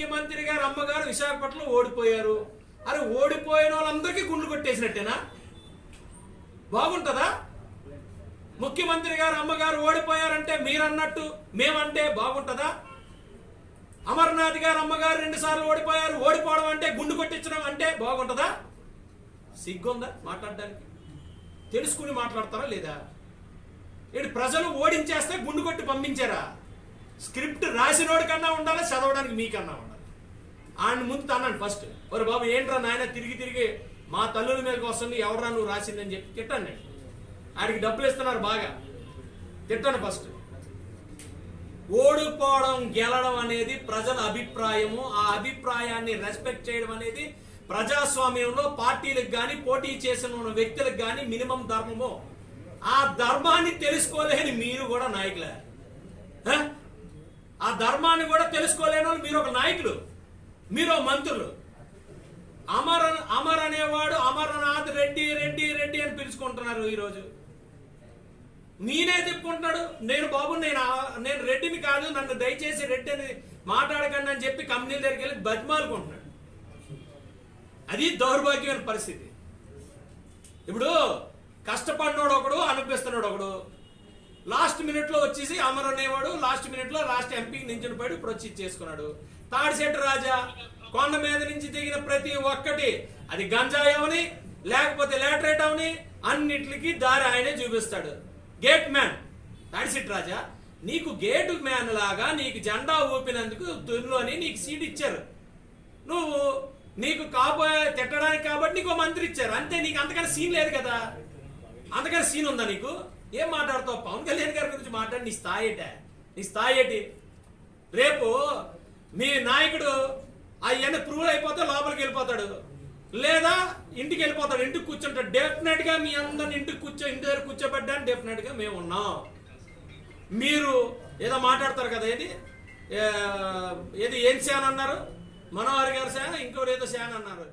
ముఖ్యమంత్రి గారు అమ్మగారు విశాఖపట్నంలో ఓడిపోయారు. అరే ఓడిపోయిన వాళ్ళందరికీ గుండ్లు కొట్టేసినట్టేనా? బాగుంటుందా? ముఖ్యమంత్రి గారు అమ్మగారు ఓడిపోయారంటే మీరన్నట్టు మేమంటే బాగుంటుందా? అమర్నాథ్ గారు అమ్మగారు రెండు సార్లు ఓడిపోయారు. ఓడిపోవడం అంటే గుండు కొట్టించడం అంటే బాగుంటుందా? సిగ్గుందా మాట్లాడడానికి? తెలుసుకుని మాట్లాడతారా లేదా? ఇటు ప్రజలు ఓడించేస్తే గుండు కొట్టి పంపించారా? స్క్రిప్ట్ రాసినోడి కన్నా ఉండాలా? చదవడానికి మీకన్నా ఉండాలి? ఆయన ముందు తన్నాను ఫస్ట్ ఒరే బాబు ఏంట్రా నాయన తిరిగి తిరిగి మా తల్లుల మీదకి వస్తుంది ఎవడరా నువ్వు రాసిందని చెప్పి తిట్టాను నేను ఆయనకి డబ్బులు ఇస్తున్నారు బాగా. తిట్టాను ఫస్ట్ ఓడిపోవడం గెలడం అనేది ప్రజల అభిప్రాయము. ఆ అభిప్రాయాన్ని రెస్పెక్ట్ చేయడం అనేది ప్రజాస్వామ్యంలో పార్టీలకు కానీ పోటీ చేసిన ఉన్న వ్యక్తులకు కానీ మినిమం ధర్మము. ఆ ధర్మాన్ని తెలుసుకోలేని మీరు కూడా నాయకులే. ఆ ధర్మాన్ని కూడా తెలుసుకోలేని వాళ్ళు మీరు ఒక నాయకులు. మీరు మంత్రులు. అమర్ అమర్ అనేవాడు అమర్నాథ్ రెడ్డి రెడ్డి రెడ్డి అని పిలుచుకుంటున్నారు ఈరోజు. నేనే చెప్పుకుంటున్నాడు. నేను బాబు నేను నేను రెడ్డిని కాదు నన్ను దయచేసి రెడ్డి అని మాట్లాడకండి అని చెప్పి కంపెనీల దగ్గరికి వెళ్ళి బతిమాలుకుంటున్నాడు. అది దౌర్భాగ్యమైన పరిస్థితి. ఇప్పుడు కష్టపడినోడు ఒకడు అనిపిస్తున్నాడు ఒకడు. లాస్ట్ మినిట్లో వచ్చేసి అమర్ అనేవాడు లాస్ట్ మినిట్లో లాస్ట్ ఎంపీకి నించుని పోయాడు ఇప్పుడు వచ్చి చేసుకున్నాడు. తాడిశెట్టి రాజా కొండ మీద నుంచి దిగిన ప్రతి ఒక్కటి అది గంజాయి అవని లేకపోతే లేటరేట్ అవని అన్నిటికి దారి ఆయనే చూపిస్తాడు. Gate man. తాడిశెట్టి రాజా నీకు గేట్ మ్యాన్ లాగా నీకు జెండా ఊపినందుకు దున్నులోని నీకు సీట్ ఇచ్చారు. నువ్వు నీకు కాబోయే తిట్టడానికి కాబట్టి నీకు మంత్రి ఇచ్చారు. అంతే నీకు అంతకన్నా సీన్ లేదు కదా? అంతకన్నా సీన్ ఉందా నీకు? ఏం మాట్లాడతావు? పవన్ కళ్యాణ్ గారి గురించి మాట్లాడి నీ స్థాయి ఏంటే? నీ స్థాయి ఏంటి? రేపు మీ నాయకుడు ఆయన ప్రూవ్ అయిపోతే లోపలికి వెళ్ళిపోతాడు. లేదా ఇంటికి వెళ్ళిపోతాడు. ఇంటికి కూర్చుంటాడు. డెఫినెట్గా మీ అందరిని ఇంటికి కూర్చో ఇంటి దగ్గర కూర్చోబెట్టడానికి డెఫినెట్గా మేము ఉన్నాం. మీరు ఏదో మాట్లాడతారు కదా ఏది? ఏది? ఏం శాన్ అన్నారు? మనోహర్ గారు శాన్ ఇంకోరు ఏదో శాన్ అన్నారు.